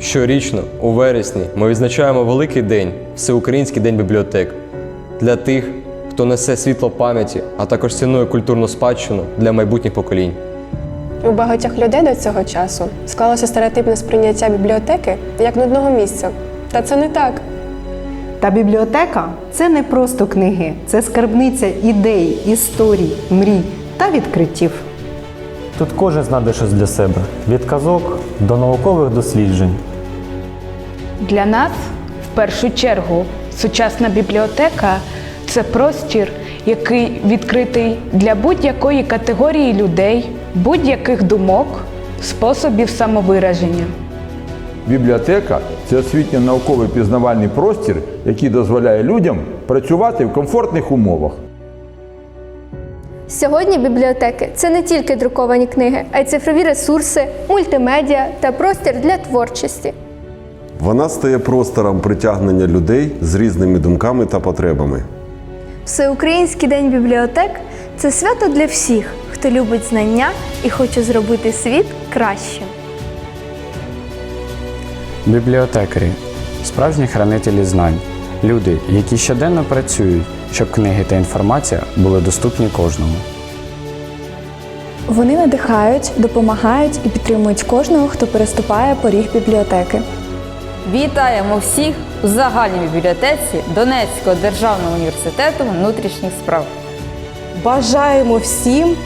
Щорічно, у вересні, ми відзначаємо великий день Всеукраїнський день бібліотек для тих, хто несе світло пам'яті, а також цінує культурну спадщину для майбутніх поколінь. У багатьох людей до цього часу склалося стереотипне сприйняття бібліотеки як нудного місця. Та це не так. Та бібліотека це не просто книги, це скарбниця ідей, історій, мрій та відкриттів. Тут кожен знайде щось для себе від казок до наукових досліджень. Для нас, в першу чергу, сучасна бібліотека це простір, який відкритий для будь-якої категорії людей, будь-яких думок, способів самовираження. Бібліотека це освітньо-науковий пізнавальний простір, який дозволяє людям працювати в комфортних умовах. Сьогодні бібліотеки це не тільки друковані книги, а й цифрові ресурси, мультимедіа та простір для творчості. Вона стає простором притягнення людей з різними думками та потребами. Всеукраїнський день бібліотек це свято для всіх, хто любить знання і хоче зробити світ кращим. Бібліотекарі справжні хранителі знань, люди, які щоденно працюють, щоб книги та інформація були доступні кожному. Вони надихають, допомагають і підтримують кожного, хто переступає поріг бібліотеки. Вітаємо всіх у загальній бібліотеці Донецького державного університету внутрішніх справ. Бажаємо всім,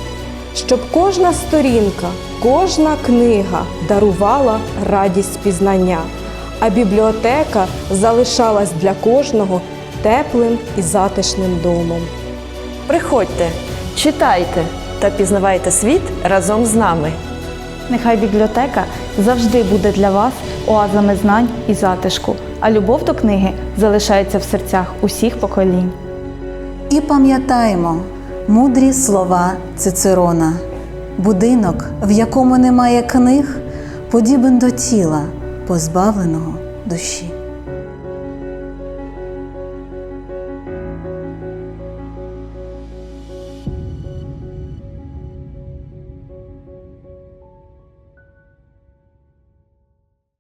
щоб кожна сторінка, кожна книга дарувала радість пізнання, а бібліотека залишалась для кожного теплим і затишним домом. Приходьте, читайте та пізнавайте світ разом з нами. Нехай бібліотека завжди буде для вас оазами знань і затишку, а любов до книги залишається в серцях усіх поколінь. І пам'ятаємо мудрі слова Цицерона. Будинок, в якому немає книг, подібен до тіла, позбавленого душі.